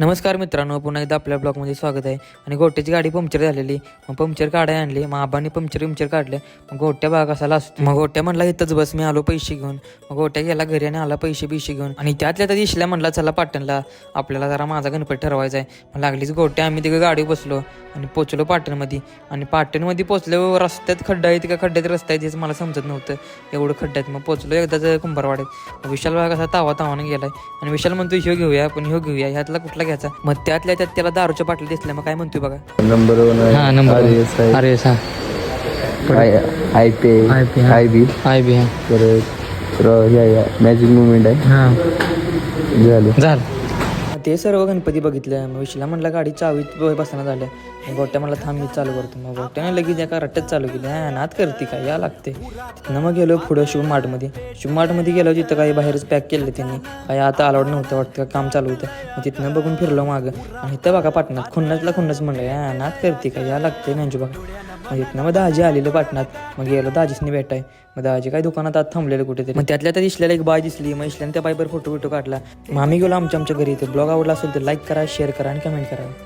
नमस्कार मित्रांनो पुन्हा एकदा आपल्या ब्लॉगमध्ये स्वागत आहे. आणि गोट्याची गाडी पंक्चर झालेली. मग पंक्चर काढाय आणली. मग आबांनी पंक्चर पंक्चर काढले. मग गोट्या भाग असाला असतो मग गोट्या म्हणला इथंच बस मी आलो पैसे घेऊन. मग गोट्या गेला घरी आणि आला पैसे बिशे घेऊन. आणि त्यातल्या त्या दिसल्या म्हणला चला पाटणला. आपल्याला जरा माझा गणपती ठरवायचा आहे. मग लागलीच गोट्या. आम्ही तिघं गाडी बसलो. आणि पोचलो पाटणमध्ये. आणि पाटणमध्ये पोचलो रस्त्यात खड्डा आहे का खड्ड्यात रस्ता आहे तेच मला समजत नव्हतं. एवढं खड्ड्यात मग पोचलो एकदाच कुंभारवाड्यात विशाल भाग असा तावा तावाने गेलाय. आणि विशाल म्हणतो ह्यो घेऊया आपण ह्यो घेऊया ह्यातला कुठला घ्यायचा? मग त्यातल्या त्यात त्याला दारूच्या बाटल्या दिसल्या मग काय म्हणतोय बघा. नंबर वन हा नंबर अरे सा आय पी आय पी, हा. आय बी आय बी परत मॅजिक मुवमेंट आहे. हा. झालं. झालं. ते सर्व गणपती बघितलं मग विशाला म्हटलं गाडी चावीत बसणं झालं. झाल्या मग गोट्या म्हटलं थांब मी चालू करतो. मग गोट्याने लगेच एका रट्ट्यात चालू केली? हा नात करते काय या लागते. तिथनं मग गेलो पुढं शिवमार्टमध्ये शिवमार्टमध्ये गेलो तिथं काही बाहेरच पॅक केलं त्यांनी. काही आता अलाउड नव्हतं वाटतं काम चालू होतं. मग तिथनं बघून फिरलो मागं. आणि इथं बघा पाटणात खुन्नसला खुन्नस म्हणलं हा नात करते काय या लागते. म्हणजे बघा. मग इथनं मग दाजी आलेलं पाटणात. मग गेलो दाजीसनी भेटाय. मग दाजी काय दुकानात आत थांबलेलं कुठेतरी. मग त्यातल्या त्या दिसलेला एक बाय दिसली मग इशल्यानं त्या बायबर फोटो बिटो काढला. मग आम्ही गेलो आमच्या आमच्या घरी. ते ब्लॉग आवडला असेल तर लाईक करा शेअर करा आणि कमेंट करा.